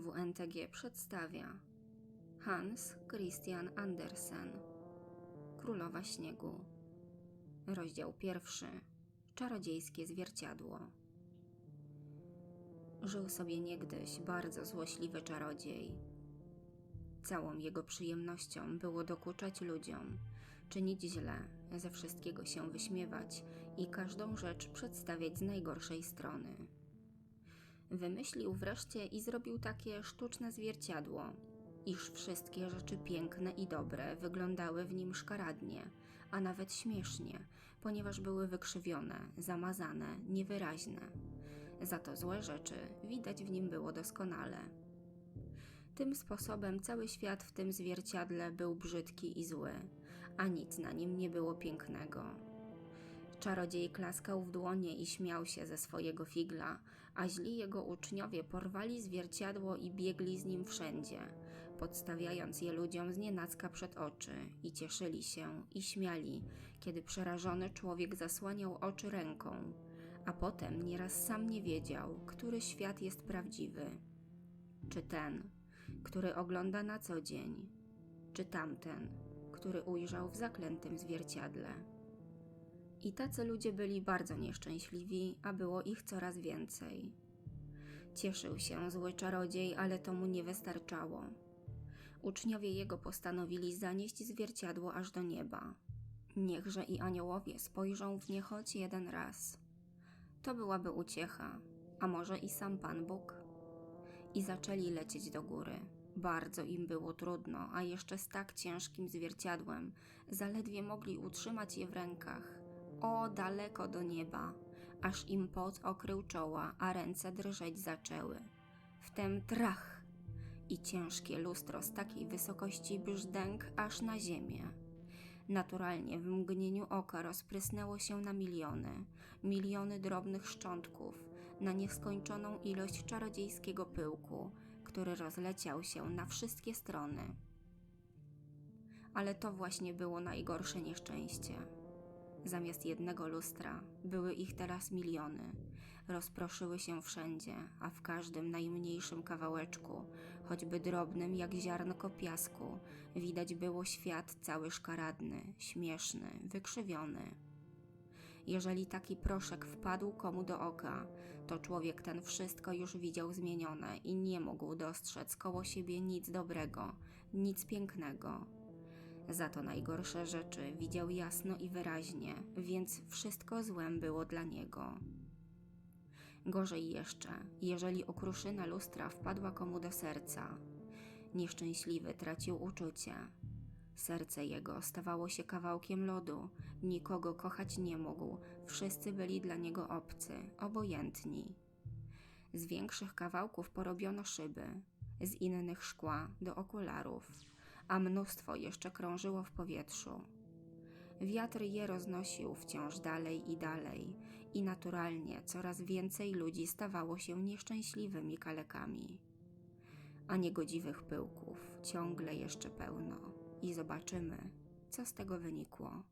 WNTG przedstawia Hans Christian Andersen Królowa Śniegu Rozdział pierwszy Czarodziejskie zwierciadło Żył sobie niegdyś bardzo złośliwy czarodziej. Całą jego przyjemnością było dokuczać ludziom, czynić źle, ze wszystkiego się wyśmiewać i każdą rzecz przedstawiać z najgorszej strony. Wymyślił wreszcie i zrobił takie sztuczne zwierciadło, iż wszystkie rzeczy piękne i dobre wyglądały w nim szkaradnie, a nawet śmiesznie, ponieważ były wykrzywione, zamazane, niewyraźne. Za to złe rzeczy widać w nim było doskonale. Tym sposobem cały świat w tym zwierciadle był brzydki i zły, a nic na nim nie było pięknego. Czarodziej klaskał w dłonie i śmiał się ze swojego figla, a źli jego uczniowie porwali zwierciadło i biegli z nim wszędzie, podstawiając je ludziom z nienacka przed oczy i cieszyli się i śmiali, kiedy przerażony człowiek zasłaniał oczy ręką, a potem nieraz sam nie wiedział, który świat jest prawdziwy. Czy ten, który ogląda na co dzień, czy tamten, który ujrzał w zaklętym zwierciadle. I tacy ludzie byli bardzo nieszczęśliwi, a było ich coraz więcej. Cieszył się zły czarodziej, ale to mu nie wystarczało. Uczniowie jego postanowili zanieść zwierciadło aż do nieba. Niechże i aniołowie spojrzą w nie choć jeden raz. To byłaby uciecha, a może i sam Pan Bóg. I zaczęli lecieć do góry. Bardzo im było trudno, a jeszcze z tak ciężkim zwierciadłem, zaledwie mogli utrzymać je w rękach. O, daleko do nieba, aż im pot okrył czoła, a ręce drżeć zaczęły. Wtem trach i ciężkie lustro z takiej wysokości brzdęk aż na ziemię. Naturalnie w mgnieniu oka rozprysnęło się na miliony, miliony drobnych szczątków, na nieskończoną ilość czarodziejskiego pyłku, który rozleciał się na wszystkie strony. Ale to właśnie było najgorsze nieszczęście. Zamiast jednego lustra były ich teraz miliony. Rozproszyły się wszędzie, a w każdym najmniejszym kawałeczku, choćby drobnym jak ziarnko piasku, widać było świat cały szkaradny, śmieszny, wykrzywiony. Jeżeli taki proszek wpadł komu do oka, to człowiek ten wszystko już widział zmienione i nie mógł dostrzec koło siebie nic dobrego, nic pięknego. Za to najgorsze rzeczy widział jasno i wyraźnie, więc wszystko złem było dla niego. Gorzej jeszcze, jeżeli okruszyna lustra wpadła komu do serca. Nieszczęśliwy tracił uczucie. Serce jego stawało się kawałkiem lodu, nikogo kochać nie mógł, wszyscy byli dla niego obcy, obojętni. Z większych kawałków porobiono szyby, z innych szkła do okularów a mnóstwo jeszcze krążyło w powietrzu. Wiatr je roznosił wciąż dalej i dalej, i naturalnie coraz więcej ludzi stawało się nieszczęśliwymi kalekami. A niegodziwych pyłków ciągle jeszcze pełno, i zobaczymy, co z tego wynikło.